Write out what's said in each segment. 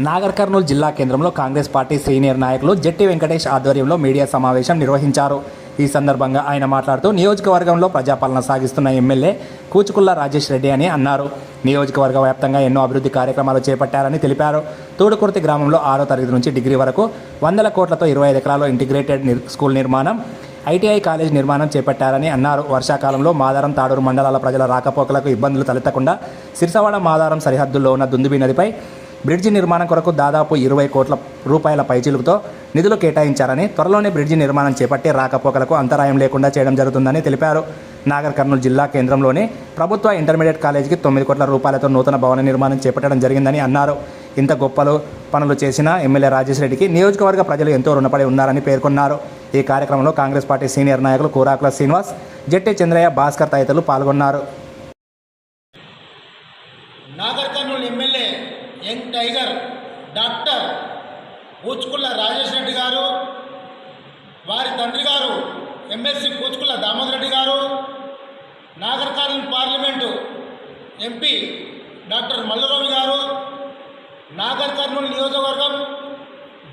నాగర్ కర్నూలు జిల్లా కేంద్రంలో Congress party senior నాయకులు జట్టి వెంకటేష్ ఆధ్వర్యంలో మీడియా సమావేశం నిర్వహించారు. ఈ సందర్భంగా ఆయన మాట్లాడుతూ నియోజకవర్గంలో ప్రజాపాలన సాగిస్తున్న ఎమ్మెల్యే కూచుకుల్ల రాజేష్ రెడ్డి అని అన్నారు. నియోజకవర్గ వ్యాప్తంగా ఎన్నో అభివృద్ధి కార్యక్రమాలు చేపట్టారని తెలిపారు. తూడుకుర్తి గ్రామంలో ఆరో తరగతి నుంచి డిగ్రీ వరకు వందల కోట్లతో ఇరవై ఐదు ఎకరాల్లో ఇంటిగ్రేటెడ్ స్కూల్ నిర్మాణం ఐటీఐ కాలేజ్ నిర్మాణం చేపట్టారని అన్నారు. వర్షాకాలంలో మాదారం తాడూరు మండలాల ప్రజల రాకపోకలకు ఇబ్బందులు తలెత్తకుండా సిరిసవాడ మాదారం సరిహద్దుల్లో ఉన్న దుందుబి నదిపై బ్రిడ్జి నిర్మాణం కొరకు దాదాపు ఇరవై కోట్ల రూపాయల పైచిలుకుతో నిధులు కేటాయించారని త్వరలోనే బ్రిడ్జి నిర్మాణం చేపట్టి రాకపోకలకు అంతరాయం లేకుండా చేయడం జరుగుతుందని తెలిపారు. నాగర్ కర్నూలు జిల్లా కేంద్రంలోని ప్రభుత్వ ఇంటర్మీడియట్ కాలేజీకి తొమ్మిది కోట్ల రూపాయలతో నూతన భవన నిర్మాణం చేపట్టడం జరిగిందని అన్నారు. ఇంత గొప్పలు పనులు చేసిన ఎమ్మెల్యే రాజేష్ రెడ్డికి నియోజకవర్గ ప్రజలు ఎంతో రుణపడి ఉన్నారని పేర్కొన్నారు. ఈ కార్యక్రమంలో కాంగ్రెస్ పార్టీ సీనియర్ నాయకులు కూరాకుల శ్రీనివాస్ జట్టి చంద్రయ్య భాస్కర్ తదితరులు పాల్గొన్నారు Nagar Kurnool MLA young tiger doctor Puchukulla Rajesh Reddy garu వారి తండ్రి గారు MLC Puchukulla Damodar Reddy garu Nagar parliament MP doctor Mallarao garu Nagar Kurnool నియోజకవర్గం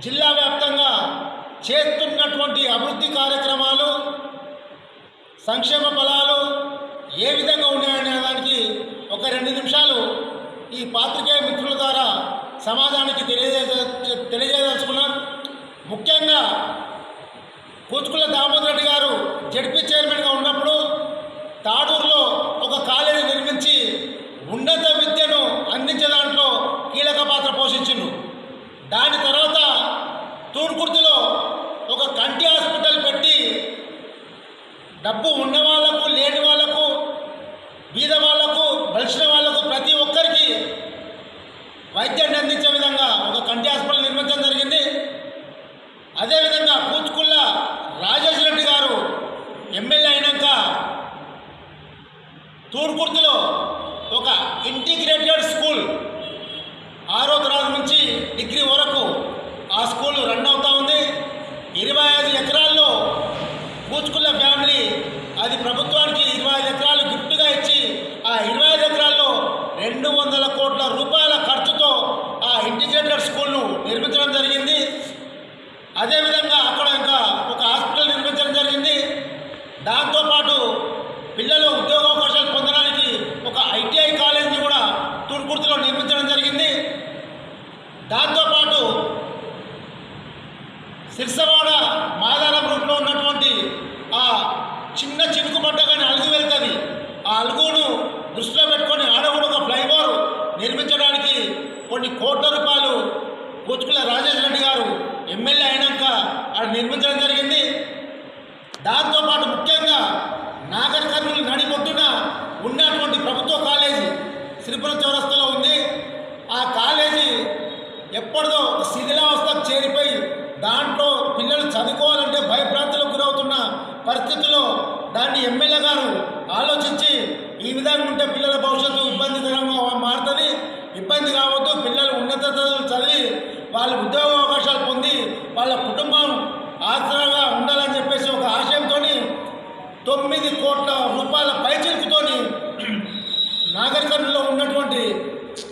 జిల్లా వ్యాప్తంగా చేస్తున్నటువంటి అభివృద్ధి కార్యక్రమాలు సంక్షేమ ఫలాలు ఏ విధంగా ఉన్నాయనే దానికి ఒక రెండు నిమిషాలు ఈ పాత్రికేయ మిత్రుల ద్వారా సమాజానికి తెలియజే తెలియజేయదలుచుకున్నాం ముఖ్యంగా కూచుకుల దామోదర్ రెడ్డి గారు జడ్పీ చైర్మన్గా ఉన్నప్పుడు తాడూరులో ఒక కాలేజీ నిర్మించి ఉన్నత విద్యను అందించే దాంట్లో కీలక పాత్ర పోషించిండు దాని తర్వాత తూర్కుర్తిలో ఒక కంటి హాస్పిటల్ పెట్టి డబ్బు ఉన్న వాళ్ళకు లేని వాళ్ళకు బీద వాళ్ళకు బలిసిన వాళ్ళకు ప్రతి ఒక్కరికి వైద్యాన్ని అందించే విధంగా ఒక కంటి హాస్పిటల్ నిర్మించడం జరిగింది. అదేవిధంగా కూచుకుల్ల రాజేష్ రెడ్డి గారు ఎమ్మెల్యే అయినాక తూర్పుర్తిలో ఒక ఇంటిగ్రేటెడ్ స్కూల్ ఆరో తరగతి నుంచి డిగ్రీ వరకు ఆ స్కూల్ రన్ అవుతూ ఉంది. ఇరవై ఐదు ఎకరాల్లో పూచుకుల్ల ఫ్యామిలీ అది ప్రభుత్వానికి ఇరవై ఐదు ఎకరాలు గిఫ్ట్గా ఇచ్చి ఆ ఇరవై ఐదు ఎకరాల్లో రెండు వందల కోట్ల రూపాయల ఖర్చుతో ఆ ఇంటిగ్రేటెడ్ స్కూల్ను నిర్మించడం జరిగింది అదేవిధంగా అక్కడ ఇంకా ఒక హాస్పిటల్ నిర్మించడం జరిగింది. దాంతోపాటు పిల్లలు ఉద్యోగావకాశాలు పొందడానికి ఒక ఐటీఐ కాలేజీని కూడా తూర్పుర్తిలో నిర్మించడం జరిగింది. దాంతోపాటు సిరిసవాడ మాదారం రూట్లో ఉన్నటువంటి ఆ చిన్న చినుకు పడ్డ కానీ అలుగు వెళ్తుంది. ఆ అలుగును దృష్టిలో పెట్టుకొని ఆడ కూడా ఒక ఫ్లైఓవర్ నిర్మించడానికి కొన్ని కోట్ల రూపాయలు కూచుకుల రాజేష్ రెడ్డి గారు ఎమ్మెల్యే అయినాక ఆడ నిర్మించడం జరిగింది దాంతోపాటు ముఖ్యంగా నాగర్ కర్నూలు నడిపొట్టున ఉన్నటువంటి ప్రభుత్వ కాలేజీ శ్రీపురం చౌరస్తాలో ఉంది ఆ కాలేజీ ఎప్పటిదో ఒక శిథిలావస్థకు చేరిపోయి దాంట్లో పిల్లలు చదువుకోవాలంటే భయభ్రాంతులకు గురవుతున్న పరిస్థితిలో దాన్ని ఎమ్మెల్యే గారు ఆలోచించి ఈ విధంగా ఉంటే పిల్లల భవిష్యత్తు ఇబ్బందికరంగా మారుతుంది ఇబ్బంది కావద్దు పిల్లలు ఉన్నత చదువులు చదివి వాళ్ళ ఉద్యోగ అవకాశాలు పొంది వాళ్ళ కుటుంబం ఆసరాగా ఉండాలని చెప్పేసి ఒక ఆశయంతో తొమ్మిది కోట్ల రూపాయల పైచిలుకుతోని నాగర్ కర్నూలులో ఉన్నటువంటి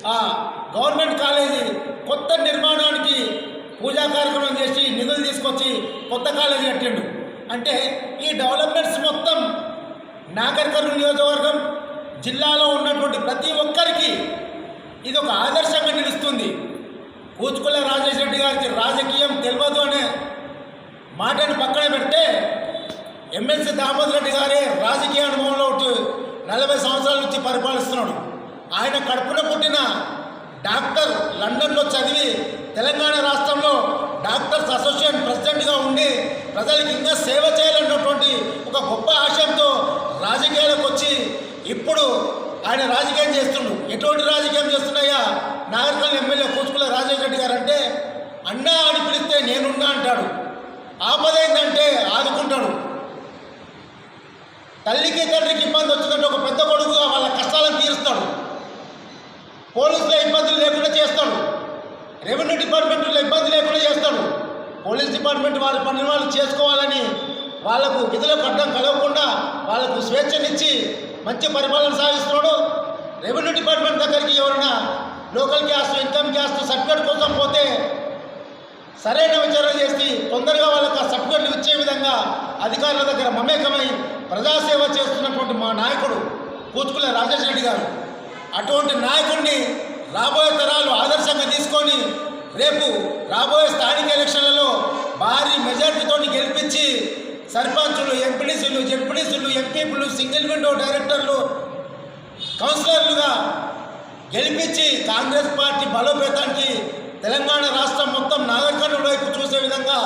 ఆ గవర్నమెంట్ కాలేజీ కొత్త నిర్మాణానికి పూజా కార్యక్రమం చేసి నిధులు తీసుకొచ్చి కొత్త కాలేజీ కట్టిండు. అంటే ఈ డెవలప్మెంట్స్ మొత్తం నాగర్ నియోజకవర్గం జిల్లాలో ఉన్నటువంటి ప్రతి ఒక్కరికి ఇది ఒక ఆదర్శంగా నిలుస్తుంది. కూచుకుల రాజేష్ రెడ్డి గారికి రాజకీయం తెలియదు అనే మాటను పక్కన పెడితే ఎమ్మెల్సీ దామోదర్ రెడ్డి గారే రాజకీయ అనుభవంలో నలభై సంవత్సరాల నుంచి పరిపాలిస్తున్నాడు. ఆయన కడుపున పుట్టిన డాక్టర్ లండన్లో చదివి తెలంగాణ రాష్ట్రంలో డాక్టర్స్ అసోసియేషన్ ప్రెసిడెంట్గా ఉండి ప్రజలకు ఇంకా సేవ చేయాలన్నటువంటి ఒక గొప్ప ఆశయంతో రాజకీయాలకు వచ్చి ఇప్పుడు ఆయన రాజకీయం చేస్తుండు. ఎటువంటి రాజకీయం చేస్తున్నాయా? నాగరికల్ ఎమ్మెల్యే కూచుకుల రాజేష్ రెడ్డి గారు అంటే అన్నా అని పిలిస్తే నేనున్నా అంటాడు. ఆపదైందంటే ఆదుకుంటాడు. తల్లికి తండ్రికి ఇబ్బంది వచ్చిందంటే ఒక పెద్ద కొడుకుగా వాళ్ళ కష్టాలను తీరుస్తాడు పోలీసుల ఇబ్బందులు లేకుండా చేస్తాడు రెవెన్యూ డిపార్ట్మెంట్లో ఇబ్బంది లేకుండా చేస్తాడు పోలీస్ డిపార్ట్మెంట్ వారి పని వాళ్ళు చేసుకోవాలని వాళ్ళకు విధులకు అడ్డం కలగకుండా వాళ్ళకు స్వేచ్ఛనిచ్చి మంచి పరిపాలన సాగిస్తున్నాడు రెవెన్యూ డిపార్ట్మెంట్ దగ్గరికి ఎవరైనా local caste income caste certificate కోసం పోతే సరైన విచారణ చేసి తొందరగా వాళ్ళకు ఆ సర్టిఫికెట్లు ఇచ్చే విధంగా అధికారుల దగ్గర మమేకమై ప్రజాసేవ చేస్తున్నటువంటి మా నాయకుడు కూతుకుల రాజేష్ రెడ్డి గారు. అటువంటి నాయకుడిని రాబోయే తరాలు ఆదర్శంగా తీసుకొని రేపు రాబోయే స్థానిక ఎలక్షన్లలో భారీ మెజార్టీతో గెలిపించి సర్పంచులు ఎంపీడీసీలు జెడ్పీడీసీలు ఎంపీపీలు సింగిల్ విండో డైరెక్టర్లు కౌన్సిలర్లుగా గెలిపించి కాంగ్రెస్ పార్టీ బలోపేతానికి తెలంగాణ రాష్ట్రం మొత్తం నాగరికర్ణుల వైపు చూసే విధంగా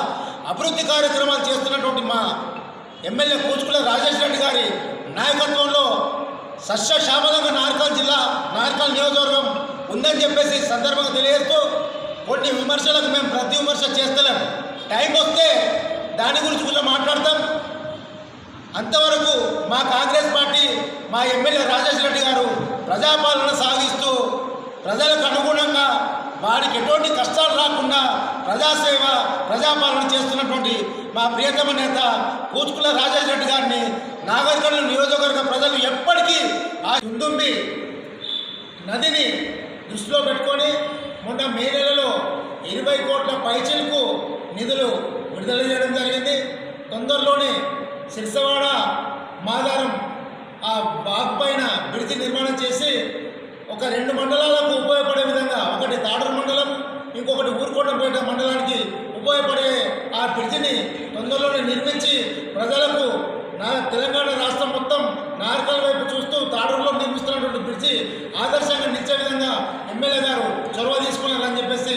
అభివృద్ధి కార్యక్రమాలు చేస్తున్నటువంటి మా ఎమ్మెల్యే కూచుకుల రాజేష్ రెడ్డి గారి నాయకత్వంలో సస్యశ్యామలంగా నార్కల్ జిల్లా నార్కల్ నియోజకవర్గం ఉందని చెప్పేసి సందర్భంగా తెలియజేస్తూ కొన్ని విమర్శలకు మేము ప్రతి విమర్శ చేస్తలేము టైం వస్తే దాని గురించి కూడా మాట్లాడతాం. అంతవరకు మా కాంగ్రెస్ పార్టీ మా ఎమ్మెల్యే రాజేష్ రెడ్డి గారు ప్రజాపాలన సాగిస్తూ ప్రజలకు అనుగుణంగా వారికి ఎటువంటి కష్టాలు రాకుండా ప్రజాసేవ ప్రజాపాలన చేస్తున్నటువంటి మా ప్రియతమ నేత కూచుకుల రాజేష్ రెడ్డి గారిని నాగరికర్ణ నియోజకవర్గ ప్రజలు ఎప్పటికీ ఆ దుందుంబి నదిని దృష్టిలో పెట్టుకొని మొన్న మే నెలలో ఇరవై కోట్ల పైచిలకు నిధులు విడుదల చేయడం జరిగింది. తొందరలోనే సిరిసవాడ మాదారం ఆ బాగ్ పైన బ్రిడ్జి నిర్మాణం చేసి ఒక రెండు మండలాలకు ఉపయోగపడే విధంగా ఒకటి తాడర మండలం ఇంకొకటి ఊరుకోటంపేట మండలానికి ఉపయోగపడే ఆ బ్రిడ్జిని తొందరలోనే నిర్మించి ప్రజలకు నా తెలంగాణ రాష్ట్రం మొత్తం నార్కల్ వైపు చూస్తూ తాడూరులో నిర్మిస్తున్నటువంటి బ్రిడ్జి ఆదర్శంగా నిలిచే విధంగా ఎమ్మెల్యే గారు చొరవ తీసుకున్నారని చెప్పేసి